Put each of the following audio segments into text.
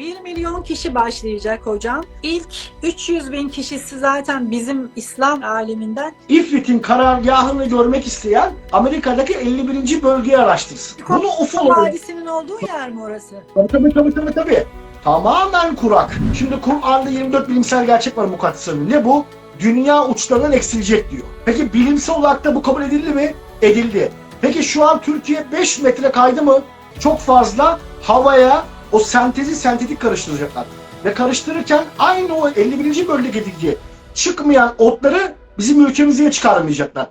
1 milyon kişi başlayacak hocam. İlk 300 bin kişisi zaten bizim İslam aleminden. İfrit'in karargahını görmek isteyen Amerika'daki 51. bölgeyi araştırsın. Bunu ufoloji... Vadisi'nin olduğu yer mi orası? Tabii tabii tabii tabii. Tamamen kurak. Şimdi Kur'an'da 24 bilimsel gerçek var Mukaddes Hanım. Ne bu? Dünya uçlarından eksilecek diyor. Peki bilimsel olarak da bu kabul edildi mi? Edildi. Peki şu an Türkiye 5 metre kaydı mı? Çok fazla havaya o sentezi sentetik karıştıracaklar. Ve karıştırırken aynı o 51. bölgedeki çıkmayan otları bizim ülkemize çıkarmayacaklar.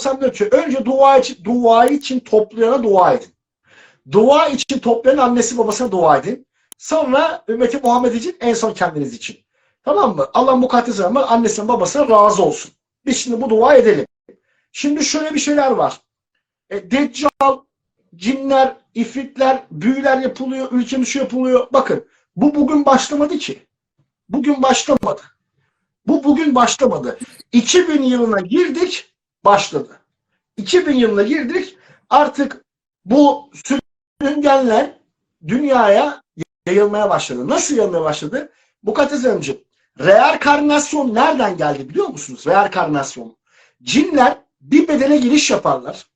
Sallallahu diyor ki önce dua için, dua için toplayana dua edin. Dua için toplayan annesi babasına dua edin. Sonra ümmeti Muhammed için en son kendiniz için. Tamam mı? Allah mukaddes ama annesinin babasına razı olsun. Biz şimdi bu dua edelim. Şimdi şöyle bir şeyler var. E, Deccal, cinler, ifritler, büyüler yapılıyor, ülkemiz şu yapılıyor. Bakın bu bugün başlamadı ki. Bugün başlamadı. Bu bugün başlamadı. 2000 yılına girdik, başladı. 2000 yılına girdik, artık bu sürüngenler dünyaya yayılmaya başladı. Nasıl yayılmaya başladı? Bu katezemci. Reenkarnasyon nereden geldi biliyor musunuz? Reenkarnasyon. Cinler bir bedene giriş yaparlar.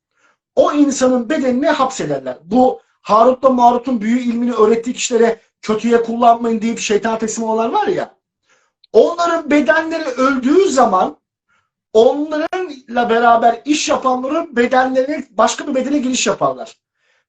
O insanın bedenine hapsederler. Bu Harut'la Marut'un büyü ilmini öğrettiği kişilere kötüye kullanmayın deyip şeytan teslim olanlar var ya. Onların bedenleri öldüğü zaman onlarla beraber iş yapanların bedenlerine başka bir bedene giriş yaparlar.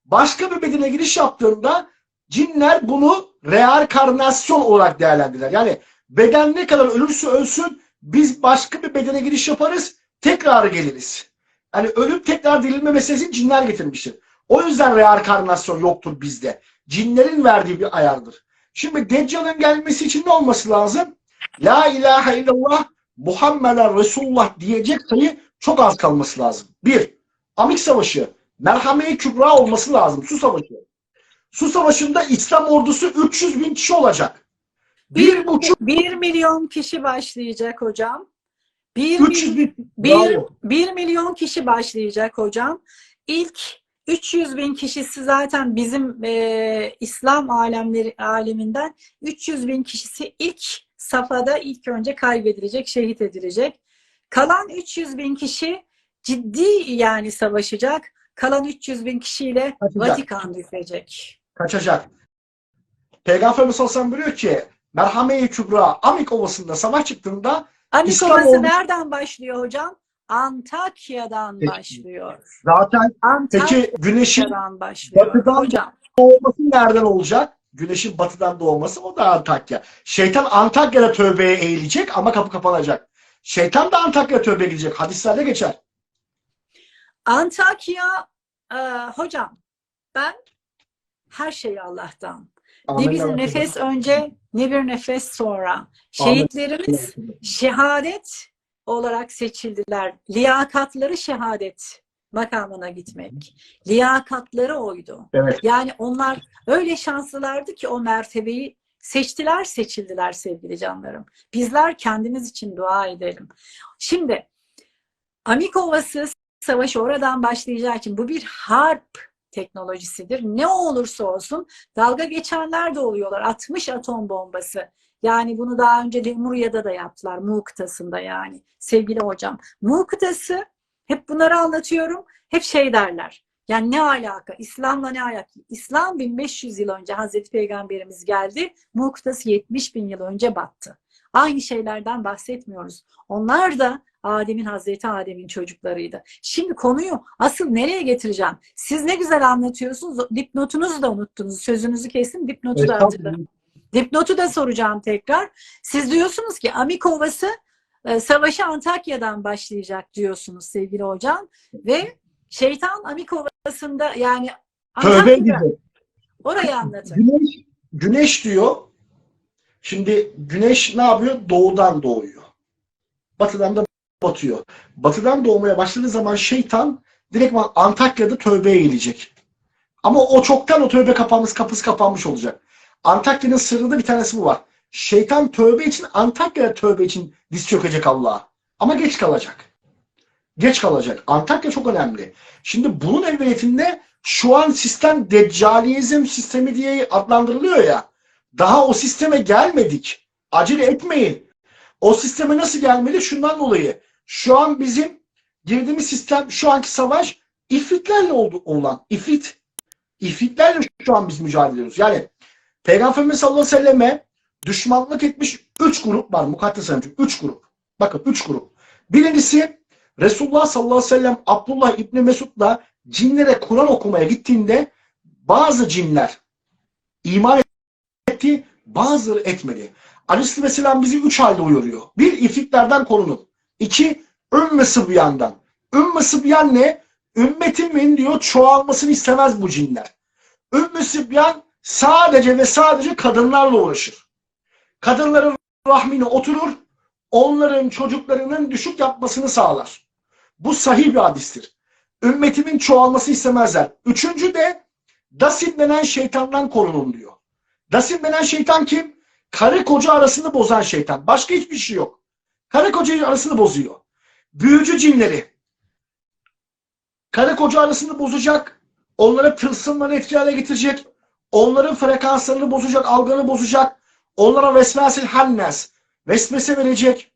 Başka bir bedene giriş yaptığında cinler bunu reenkarnasyon olarak değerlendirirler. Yani beden ne kadar ölürse ölsün biz başka bir bedene giriş yaparız tekrar geliriz. Yani ölüp tekrar dirilme meselesini cinler getirmiştir. O yüzden reenkarnasyon yoktur bizde. Cinlerin verdiği bir ayardır. Şimdi Deccal'ın gelmesi için ne olması lazım? La ilahe illallah Muhammeden Resulullah diyecek sayı çok az kalması lazım. Bir, Amik Savaşı, merhamet kübra olması lazım. Su Savaşı. Su Savaşı'nda İslam ordusu 300 bin kişi olacak. Bir buçuk, 1 milyon kişi başlayacak hocam. 1 300 bin. Bir. 1 milyon kişi başlayacak hocam. İlk 300 bin kişisi zaten bizim e, İslam alemleri aleminden 300 bin kişisi ilk safhada ilk önce kaybedilecek, şehit edilecek. Kalan 300 bin kişi ciddi yani savaşacak. Kalan 300 bin kişiyle Kaçacak. Vatikan düşecek. kaçacak. Peygamberimiz sallallahu aleyhi ve sellem buyuruyor ki merhamet kübra Amik Ovası'nda savaş çıktığında Amik İslam Ovası ordusu- nereden başlıyor hocam? Antakya'dan Peki. başlıyor. zaten Antakya'dan peki güneşin başlıyor. batıdan- Hocam doğması nereden olacak? Güneşin batıdan doğması o da Antakya. Şeytan Antakya'da tövbeye eğilecek ama kapı kapanacak. Şeytan da Antakya'da tövbeye gidecek. Hadislerde geçer. Antakya e, hocam ben her şey Allah'tan. Ne bir Amin. nefes önce ne bir nefes sonra. Şehitlerimiz şehadet olarak seçildiler. Liyakatları şehadet makamına gitmek. Liyakatları oydu. Evet. Yani onlar öyle şanslılardı ki o mertebeyi seçtiler, seçildiler sevgili canlarım. Bizler kendimiz için dua edelim. Şimdi Amik Ovası savaşı oradan başlayacağı için bu bir harp teknolojisidir. Ne olursa olsun dalga geçenler de oluyorlar. 60 atom bombası. Yani bunu daha önce Lemurya'da da yaptılar. Mu kıtasında yani. Sevgili hocam. Mu kıtası hep bunları anlatıyorum. Hep şey derler. Yani ne alaka? İslam'la ne alaka? İslam 1500 yıl önce Hazreti Peygamberimiz geldi. Mu kıtası 70 bin yıl önce battı. Aynı şeylerden bahsetmiyoruz. Onlar da Adem'in Hazreti Adem'in çocuklarıydı. Şimdi konuyu asıl nereye getireceğim? Siz ne güzel anlatıyorsunuz. Dipnotunuzu da unuttunuz. Sözünüzü kesin. Dipnotu da hatırladım. Dipnotu da soracağım tekrar. Siz diyorsunuz ki Amik Ovası e, savaşı Antakya'dan başlayacak diyorsunuz sevgili hocam. Ve şeytan Amik Ovası'nda yani Tövbe Antakya'da. Orayı anlatın. Güneş, güneş diyor. Şimdi güneş ne yapıyor? Doğudan doğuyor. Batıdan da batıyor. Batıdan doğmaya başladığı zaman şeytan direkt Antakya'da tövbeye eğilecek. Ama o çoktan o tövbe kapanmış, kapısı kapanmış olacak. Antakya'nın sırrında bir tanesi bu var. Şeytan tövbe için, Antakya'da tövbe için diz çökecek Allah'a. Ama geç kalacak. Geç kalacak. Antakya çok önemli. Şimdi bunun evveliyetinde şu an sistem deccalizm sistemi diye adlandırılıyor ya. Daha o sisteme gelmedik. Acele etmeyin. O sisteme nasıl gelmedi? Şundan dolayı. Şu an bizim girdiğimiz sistem, şu anki savaş ifritlerle oldu olan. İfrit. İfritlerle şu an biz mücadele ediyoruz. Yani Peygamberimiz sallallahu aleyhi ve selleme düşmanlık etmiş üç grup var. Mukaddes Hanımcığım. Üç grup. Bakın üç grup. Birincisi Resulullah sallallahu aleyhi ve sellem Abdullah İbni Mesud'la cinlere Kur'an okumaya gittiğinde bazı cinler iman etti, bazıları etmedi. Aleyhisselam Vesselam bizi üç halde uyarıyor. Bir, ifritlerden korunun. İki, ümmü sıbyandan. Ümmü sıbyan ne? Ümmetimin diyor çoğalmasını istemez bu cinler. Ümmü sıbyan sadece ve sadece kadınlarla uğraşır. Kadınların rahmine oturur, onların çocuklarının düşük yapmasını sağlar. Bu sahih bir hadistir. Ümmetimin çoğalması istemezler. Üçüncü de Dasim denen şeytandan korunun diyor. Dasim denen şeytan kim? Karı koca arasını bozan şeytan. Başka hiçbir şey yok. Karı koca arasını bozuyor. Büyücü cinleri. Karı koca arasını bozacak. Onlara tılsımları etki hale getirecek. Onların frekanslarını bozacak, algını bozacak. Onlara vesvesil hannes. Vesvese verecek.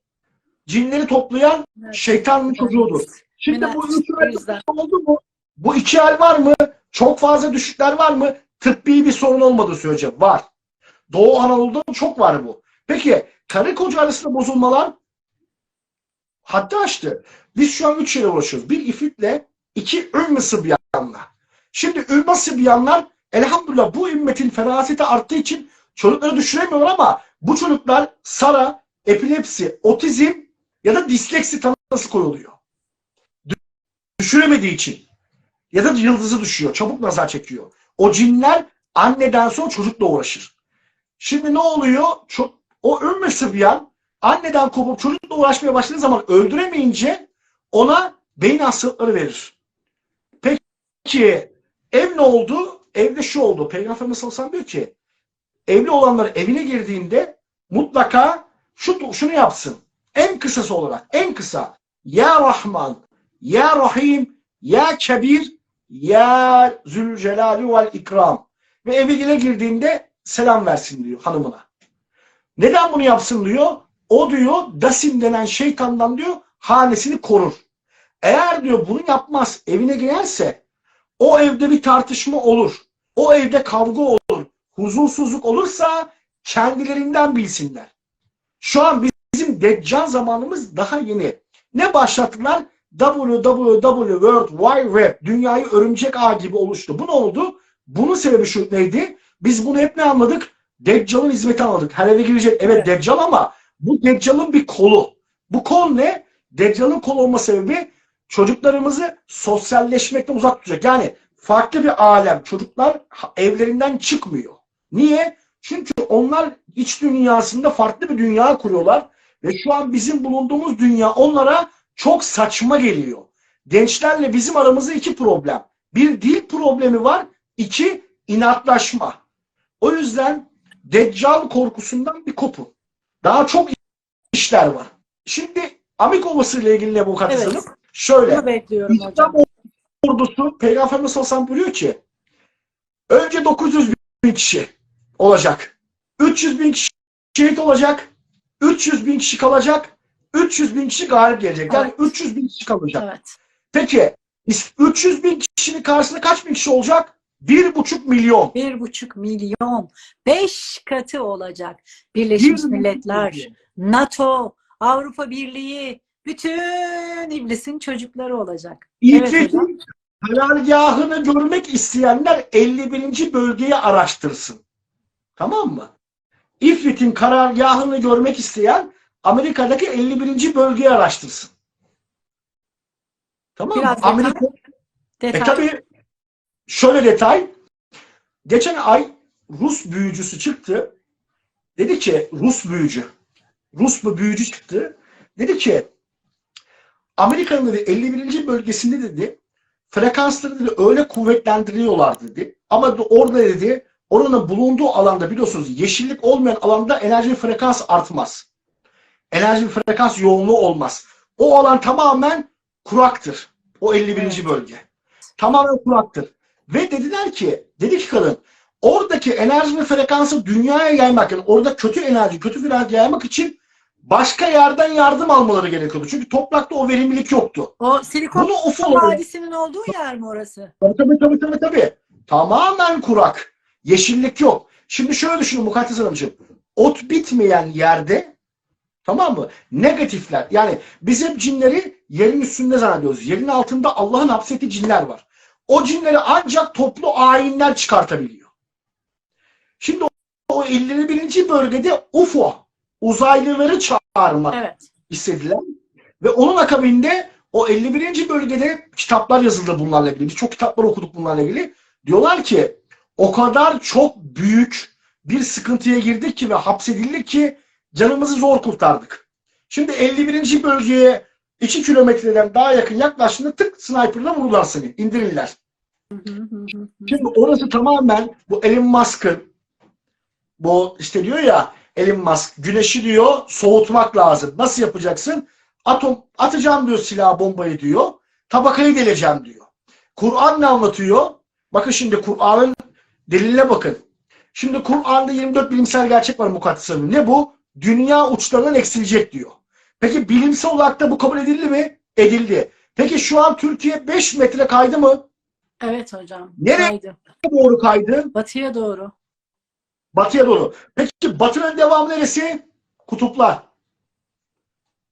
Cinleri toplayan Evet. şeytanın çocuğudur. Şimdi bu Evet, üç o yüzden. oldu mu? Bu iki hal var mı? Çok fazla düşükler var mı? Tıbbi bir sorun olmadığı sürece var. Doğu Anadolu'da çok var bu. Peki karı koca arasında bozulmalar hatta aştı. Biz şu an üç şeyle uğraşıyoruz. Bir ifritle, iki ümmü sıbyanla. Şimdi ümmü sıbyanlar elhamdülillah bu ümmetin feraseti arttığı için çocukları düşüremiyorlar ama bu çocuklar SARA, epilepsi, otizm ya da disleksi tanısı koyuluyor. Düşüremediği için. Ya da yıldızı düşüyor. Çabuk nazar çekiyor. O cinler anneden sonra çocukla uğraşır. Şimdi ne oluyor? Çok, o ümmü sıbyan anneden kopup çocukla uğraşmaya başladığı zaman öldüremeyince ona beyin hastalıkları verir. Peki ev ne oldu? Evde şu oldu. Peygamberimiz sallallahu diyor ki evli olanlar evine girdiğinde mutlaka şu, şunu yapsın. En kısası olarak en kısa Ya Rahman, Ya Rahim, Ya Kebir, Ya Zülcelali vel İkram ve evine girdiğinde selam versin diyor hanımına. Neden bunu yapsın diyor? O diyor Dasim denen şeytandan diyor hanesini korur. Eğer diyor bunu yapmaz evine girerse o evde bir tartışma olur. O evde kavga olur. Huzursuzluk olursa kendilerinden bilsinler. Şu an bizim deccal zamanımız daha yeni. Ne başlattılar? www World Wide Web dünyayı örümcek ağ gibi oluştu. Bu ne oldu? Bunun sebebi şu neydi? Biz bunu hep ne anladık? Deccal'ın hizmeti anladık. Her eve girecek. Evet, Evet. Deccal ama bu Deccal'ın bir kolu. Bu kol ne? Deccal'ın kol olma sebebi çocuklarımızı sosyalleşmekten uzak tutacak. Yani farklı bir alem. Çocuklar evlerinden çıkmıyor. Niye? Çünkü onlar iç dünyasında farklı bir dünya kuruyorlar ve şu an bizim bulunduğumuz dünya onlara çok saçma geliyor. Gençlerle bizim aramızda iki problem. Bir dil problemi var, iki inatlaşma. O yüzden Deccal korkusundan bir kopun. Daha çok işler var. Şimdi Amikovası ile ilgili ne bu Evet. Hanım? Şöyle. Bekliyorum hocam. İslam ordusu Peygamberimiz sellem buyuruyor ki önce 900 bin kişi olacak. 300 bin kişi şehit olacak. 300 bin kişi kalacak. 300 bin kişi galip gelecek. Yani Evet. 300 bin kişi kalacak. Evet. Peki 300 bin kişinin karşısında kaç bin kişi olacak? 1,5 milyon. Bir buçuk milyon. Beş katı olacak. Birleşmiş 1,5 Milletler, milyon. NATO, Avrupa Birliği, bütün iblisin çocukları olacak. Evet hocam. İffet'in karargahını görmek isteyenler 51. bölgeyi araştırsın. Tamam mı? İffet'in karargahını görmek isteyen Amerika'daki 51. bölgeyi araştırsın. Tamam mı? Biraz detay. Amerika, e Detay. tabi şöyle detay. Geçen ay Rus büyücüsü çıktı. Dedi ki Rus büyücü. Rus bir büyücü çıktı. Dedi ki Amerika'nın dedi 51. bölgesinde dedi frekansları dedi, öyle kuvvetlendiriyorlar dedi. Ama orada dedi oranın bulunduğu alanda biliyorsunuz yeşillik olmayan alanda enerji frekans artmaz. Enerji frekans yoğunluğu olmaz. O alan tamamen kuraktır. O 51. Evet. bölge. Tamamen kuraktır. Ve dediler ki, dedi ki kadın, oradaki enerji ve frekansı dünyaya yaymak, yani orada kötü enerji, kötü frekans yaymak için başka yerden yardım almaları gerekiyordu. Çünkü toprakta o verimlilik yoktu. O Silikon Bunu Vadisi'nin olduğu yer mi orası? Tabii tabii tabii tabii. tabii. Tamamen kurak. Yeşillik yok. Şimdi şöyle düşünün Mukaddes Hanımcığım. Ot bitmeyen yerde tamam mı? Negatifler. Yani biz hep cinleri yerin üstünde zannediyoruz. Yerin altında Allah'ın hapsettiği cinler var. O cinleri ancak toplu ayinler çıkartabiliyor. Şimdi o, o 51. bölgede UFO uzaylıları çağırmak Evet. istediler. Ve onun akabinde o 51. bölgede kitaplar yazıldı bunlarla ilgili. Çok kitaplar okuduk bunlarla ilgili. Diyorlar ki o kadar çok büyük bir sıkıntıya girdik ki ve hapsedildik ki canımızı zor kurtardık. Şimdi 51. bölgeye 2 kilometreden daha yakın yaklaştığında tık sniperla vururlar seni. indirirler. Şimdi orası tamamen bu Elon Musk'ın bu işte diyor ya Elon Musk güneşi diyor soğutmak lazım. Nasıl yapacaksın? Atom atacağım diyor silah bombayı diyor. Tabakayı deleceğim diyor. Kur'an ne anlatıyor? Bakın şimdi Kur'an'ın deliline bakın. Şimdi Kur'an'da 24 bilimsel gerçek var mukaddes hanım. Ne bu? Dünya uçlarından eksilecek diyor. Peki bilimsel olarak da bu kabul edildi mi? Edildi. Peki şu an Türkiye 5 metre kaydı mı? Evet hocam. Nereye? Kaydı. Doğru kaydı. Batıya doğru. Batıya doğru. Peki batının devamı neresi? Kutuplar.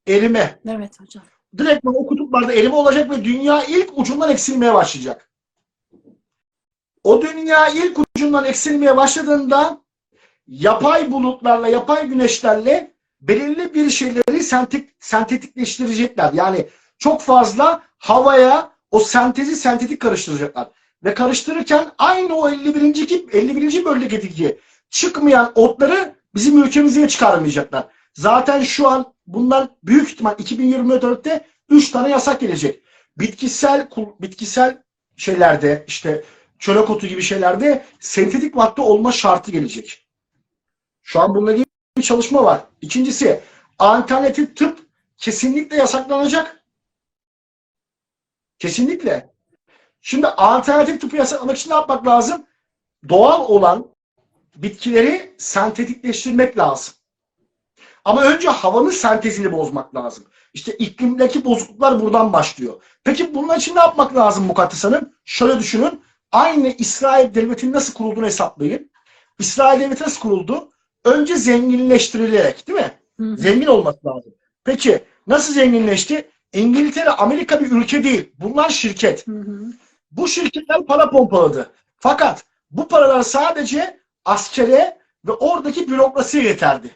Erime. Evet hocam. Direkt o kutuplarda erime olacak ve dünya ilk ucundan eksilmeye başlayacak. O dünya ilk ucundan eksilmeye başladığında yapay bulutlarla, yapay güneşlerle belirli bir şeyleri sentek, sentetikleştirecekler. Yani çok fazla havaya o sentezi sentetik karıştıracaklar. Ve karıştırırken aynı o 51. ki 51. bölgedeki çıkmayan otları bizim ülkemize çıkarmayacaklar. Zaten şu an bunlar büyük ihtimal 2024'te 3 tane yasak gelecek. Bitkisel bitkisel şeylerde işte çörek otu gibi şeylerde sentetik madde olma şartı gelecek. Şu an bununla ilgili bir çalışma var. İkincisi alternatif tıp kesinlikle yasaklanacak. Kesinlikle. Şimdi alternatif tıpı yasaklamak için ne yapmak lazım? Doğal olan bitkileri sentetikleştirmek lazım. Ama önce havanın sentezini bozmak lazım. İşte iklimdeki bozukluklar buradan başlıyor. Peki bunun için ne yapmak lazım Mukaddes Hanım? Şöyle düşünün. Aynı İsrail devletinin nasıl kurulduğunu hesaplayın. İsrail devleti nasıl kuruldu? Önce zenginleştirilerek değil mi? Hı hı. Zengin olması lazım. Peki nasıl zenginleşti? İngiltere, Amerika bir ülke değil. Bunlar şirket. Hı hı. Bu şirketler para pompaladı. Fakat bu paralar sadece askere ve oradaki bürokrasiye yeterdi.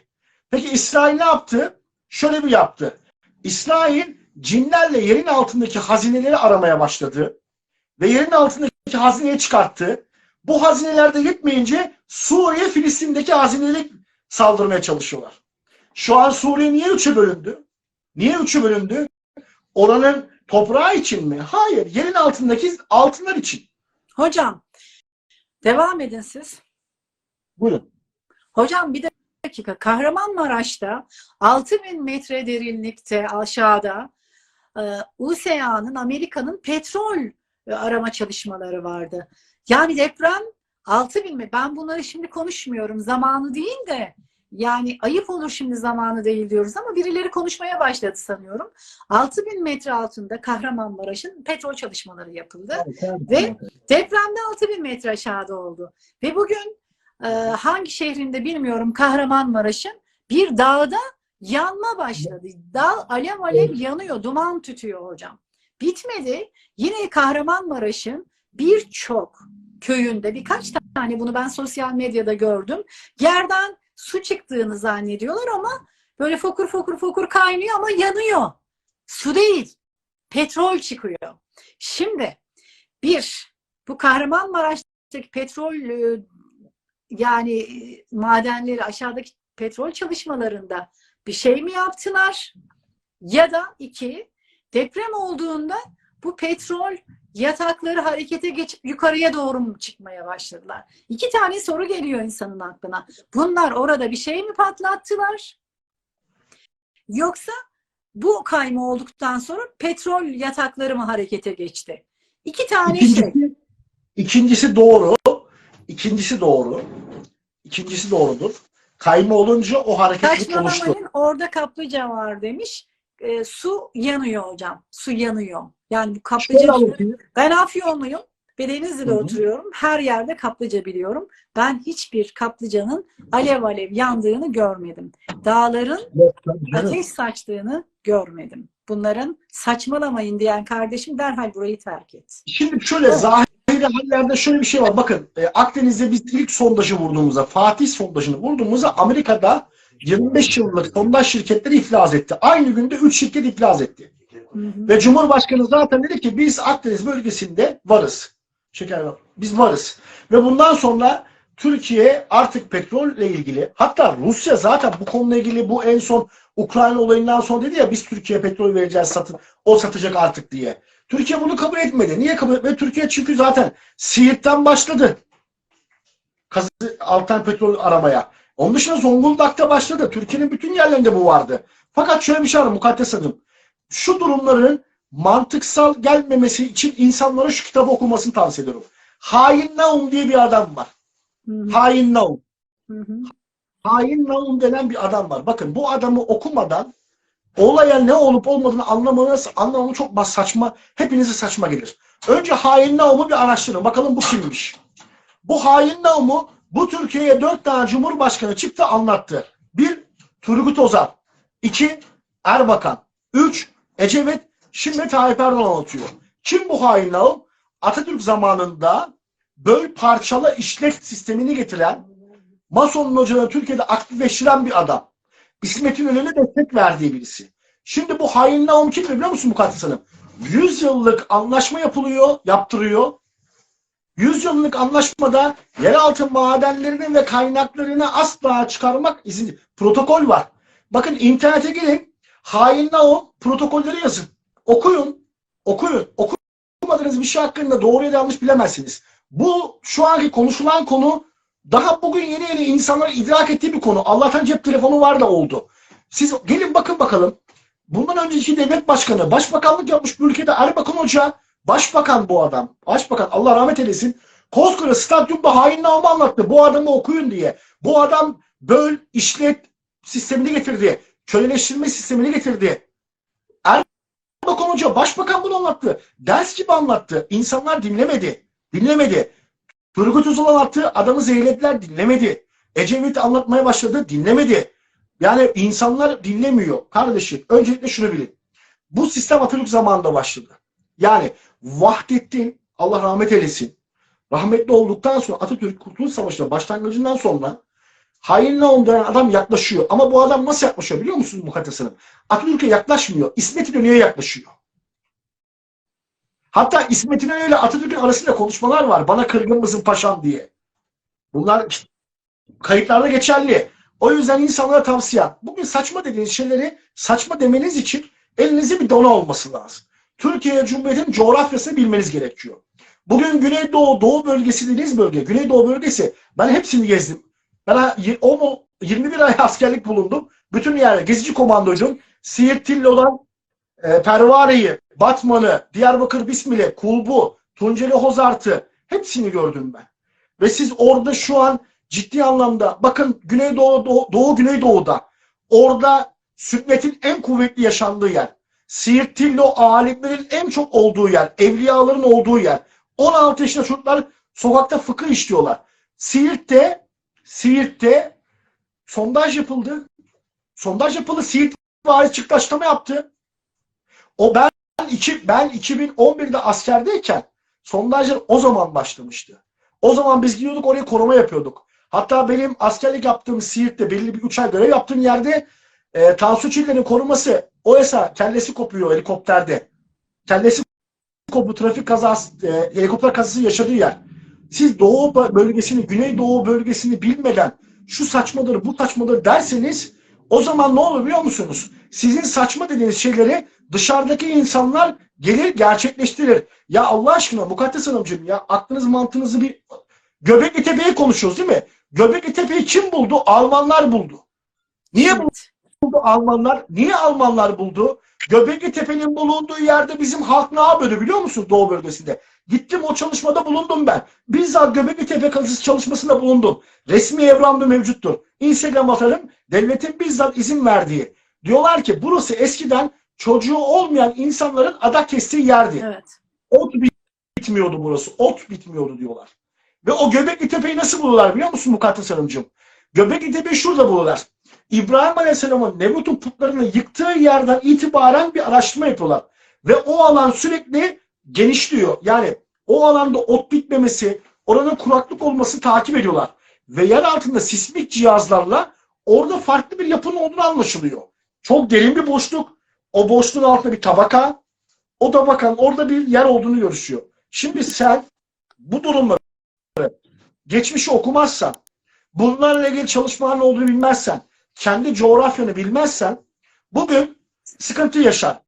Peki İsrail ne yaptı? Şöyle bir yaptı. İsrail cinlerle yerin altındaki hazineleri aramaya başladı. Ve yerin altındaki hazineyi çıkarttı. Bu hazineler de yetmeyince Suriye, Filistin'deki hazineleri saldırmaya çalışıyorlar. Şu an Suriye niye üçe bölündü? Niye üçe bölündü? Oranın toprağı için mi? Hayır. Yerin altındaki altınlar için. Hocam devam edin siz. Buyurun. Hocam bir dakika. Kahramanmaraş'ta 6000 metre derinlikte aşağıda e, USA'nın Amerika'nın petrol e, arama çalışmaları vardı. Yani deprem 6000 mi? Ben bunları şimdi konuşmuyorum. Zamanı değil de yani ayıp olur şimdi zamanı değil diyoruz ama birileri konuşmaya başladı sanıyorum. 6000 metre altında Kahramanmaraş'ın petrol çalışmaları yapıldı. Ve depremde 6000 metre aşağıda oldu. Ve bugün e, hangi şehrinde bilmiyorum Kahramanmaraş'ın bir dağda yanma başladı. Dağ alev alev yanıyor, duman tütüyor hocam. Bitmedi. Yine Kahramanmaraş'ın birçok köyünde birkaç tane bunu ben sosyal medyada gördüm. Yerden su çıktığını zannediyorlar ama böyle fokur fokur fokur kaynıyor ama yanıyor. Su değil. Petrol çıkıyor. Şimdi bir, bu Kahramanmaraş'taki petrol e, yani e, madenleri aşağıdaki petrol çalışmalarında bir şey mi yaptılar? Ya da iki, deprem olduğunda bu petrol yatakları harekete geçip yukarıya doğru mu çıkmaya başladılar? İki tane soru geliyor insanın aklına. Bunlar orada bir şey mi patlattılar? Yoksa bu kayma olduktan sonra petrol yatakları mı harekete geçti? İki tane şey. İkincisi, ikincisi doğru. İkincisi doğru. İkincisi doğrudur. Kayma olunca o hareketlilik oluştu. Orada kaplıca var demiş. E, su yanıyor hocam. Su yanıyor. Yani bu kaplıca. Ben Afyonluyum. Bir Denizli'de oturuyorum. Her yerde kaplıca biliyorum. Ben hiçbir kaplıcanın alev alev yandığını görmedim. Dağların ateş saçtığını görmedim. Bunların saçmalamayın diyen kardeşim derhal burayı terk et. Şimdi şöyle Evet. zahiri hallerde şöyle bir şey var. Bakın e, Akdeniz'de biz ilk sondajı vurduğumuzda, Fatih sondajını vurduğumuzda Amerika'da 25 yıllık sondaj şirketleri iflas etti. Aynı günde 3 şirket iflas etti. Hı hı. Ve Cumhurbaşkanı zaten dedi ki biz Akdeniz bölgesinde varız. Şeker. Biz varız. Ve bundan sonra Türkiye artık petrolle ilgili hatta Rusya zaten bu konuyla ilgili bu en son Ukrayna olayından sonra dedi ya biz Türkiye'ye petrol vereceğiz satın o satacak artık diye. Türkiye bunu kabul etmedi. Niye kabul etmedi? Türkiye çünkü zaten Siirt'ten başladı. Kazı altın petrol aramaya. Onun dışında Zonguldak'ta başladı. Türkiye'nin bütün yerlerinde bu vardı. Fakat şöyle bir şey var Mukaddes Hanım. Şu durumların mantıksal gelmemesi için insanlara şu kitabı okumasını tavsiye ediyorum. Hain Naum diye bir adam var. Hı hı. Hain Naum. Hı hı. Hain Naum denen bir adam var. Bakın bu adamı okumadan olaya ne olup olmadığını anlamanız, anlamanız çok saçma, hepinize saçma gelir. Önce Hain Naum'u bir araştırın. Bakalım bu kimmiş? Bu Hain Naum'u bu Türkiye'ye dört tane Cumhurbaşkanı çıktı anlattı. Bir, Turgut Özal. iki Erbakan. Üç, Ecevit. Şimdi Tayyip Erdoğan anlatıyor. Kim bu Hain Naum? Atatürk zamanında böl parçala işlet sistemini getiren Mason hocaları Türkiye'de aktifleştiren bir adam. İsmet İnönü'ne destek verdiği birisi. Şimdi bu hain Naum kim biliyor musun Mukaddes Hanım? 100 yıllık anlaşma yapılıyor, yaptırıyor. 100 yıllık anlaşmada yeraltı madenlerini ve kaynaklarını asla çıkarmak izin protokol var. Bakın internete girin. Hain Naum protokolleri yazın. Okuyun. Okuyun. Okumadığınız bir şey hakkında doğru ya da yanlış bilemezsiniz. Bu şu anki konuşulan konu daha bugün yeni yeni insanların idrak ettiği bir konu. Allah'tan cep telefonu var da oldu. Siz gelin bakın bakalım. Bundan önceki devlet başkanı, başbakanlık yapmış bu ülkede Erbakan Hoca, başbakan bu adam. Başbakan Allah rahmet eylesin. Koskoca stadyumda hain namı anlattı. Bu adamı okuyun diye. Bu adam böl, işlet sistemini getirdi. Köleleştirme sistemini getirdi. Erbakan Hoca, başbakan bunu anlattı. Ders gibi anlattı. İnsanlar dinlemedi. Dinlemedi. Turgut Özal anlattı, adamı zehirlediler, dinlemedi. Ecevit anlatmaya başladı, dinlemedi. Yani insanlar dinlemiyor. Kardeşim, öncelikle şunu bilin. Bu sistem Atatürk zamanında başladı. Yani Vahdettin, Allah rahmet eylesin, rahmetli olduktan sonra Atatürk Kurtuluş Savaşı'nın başlangıcından sonra hain Naum denen adam yaklaşıyor. Ama bu adam nasıl yaklaşıyor biliyor musunuz Mukaddes Hanım? Atatürk'e yaklaşmıyor. İsmet İnönü'ye yaklaşıyor. Hatta İsmet İnönü ile Atatürk'ün arasında konuşmalar var. Bana kırgın paşam diye. Bunlar kayıtlarda geçerli. O yüzden insanlara tavsiye. Bugün saçma dediğiniz şeyleri saçma demeniz için elinizde bir dona olması lazım. Türkiye Cumhuriyeti'nin coğrafyasını bilmeniz gerekiyor. Bugün Güneydoğu, Doğu bölgesi dediğiniz bölge, Güneydoğu bölgesi ben hepsini gezdim. Ben 10, 21 ay askerlik bulundum. Bütün yerde gezici komandoydum. Siirt Tillo'dan e, Pervare'yi, Batman'ı, Diyarbakır Bismil'i, Kulbu, Tunceli Hozart'ı hepsini gördüm ben. Ve siz orada şu an ciddi anlamda bakın Güneydoğu, Doğu, Doğu Güneydoğu'da orada sünnetin en kuvvetli yaşandığı yer. Siirt Tillo alimlerin en çok olduğu yer. Evliyaların olduğu yer. 16 yaşında çocuklar sokakta fıkıh işliyorlar. Siirt'te Siirt'te sondaj yapıldı. Sondaj yapıldı. Siirt vali çıktı yaptı. O ben iki, ben 2011'de askerdeyken sondajlar o zaman başlamıştı. O zaman biz gidiyorduk oraya koruma yapıyorduk. Hatta benim askerlik yaptığım Siirt'te belli bir 3 ay görev yaptığım yerde e, Tansu Çiller'in koruması OESA kellesi kopuyor helikopterde. Kellesi kopu trafik kazası, e, helikopter kazası yaşadığı yer. Siz Doğu bölgesini, Güneydoğu bölgesini bilmeden şu saçmadır, bu saçmadır derseniz o zaman ne olur biliyor musunuz? Sizin saçma dediğiniz şeyleri dışarıdaki insanlar gelir gerçekleştirir. Ya Allah aşkına Mukaddes Hanımcığım ya aklınız mantığınızı bir Göbekli Tepe'yi konuşuyoruz değil mi? Göbekli Tepe'yi kim buldu? Almanlar buldu. Niye buldu Evet. Almanlar? Niye Almanlar buldu? Göbekli Tepe'nin bulunduğu yerde bizim halk ne yapıyordu biliyor musun Doğu bölgesinde? Gittim o çalışmada bulundum ben. Bizzat Göbekli Tepe kazısı çalışmasında bulundum. Resmi evramda mevcuttur. Instagram atarım. Devletin bizzat izin verdiği. Diyorlar ki burası eskiden çocuğu olmayan insanların adak kestiği yerdi. Evet. Ot bitmiyordu burası. Ot bitmiyordu diyorlar. Ve o Göbekli Tepe'yi nasıl bulurlar biliyor musun Mukaddes Hanımcığım? Göbekli Tepe'yi şurada bulurlar. İbrahim Aleyhisselam'ın Nemrut'un putlarını yıktığı yerden itibaren bir araştırma yapıyorlar. Ve o alan sürekli genişliyor. Yani o alanda ot bitmemesi, oranın kuraklık olması takip ediyorlar. Ve yer altında sismik cihazlarla orada farklı bir yapının olduğunu anlaşılıyor. Çok derin bir boşluk. O boşluğun altında bir tabaka. O tabakanın orada bir yer olduğunu görüşüyor. Şimdi sen bu durumları geçmişi okumazsan, bunlarla ilgili çalışmaların olduğunu bilmezsen, kendi coğrafyanı bilmezsen bugün sıkıntı yaşar.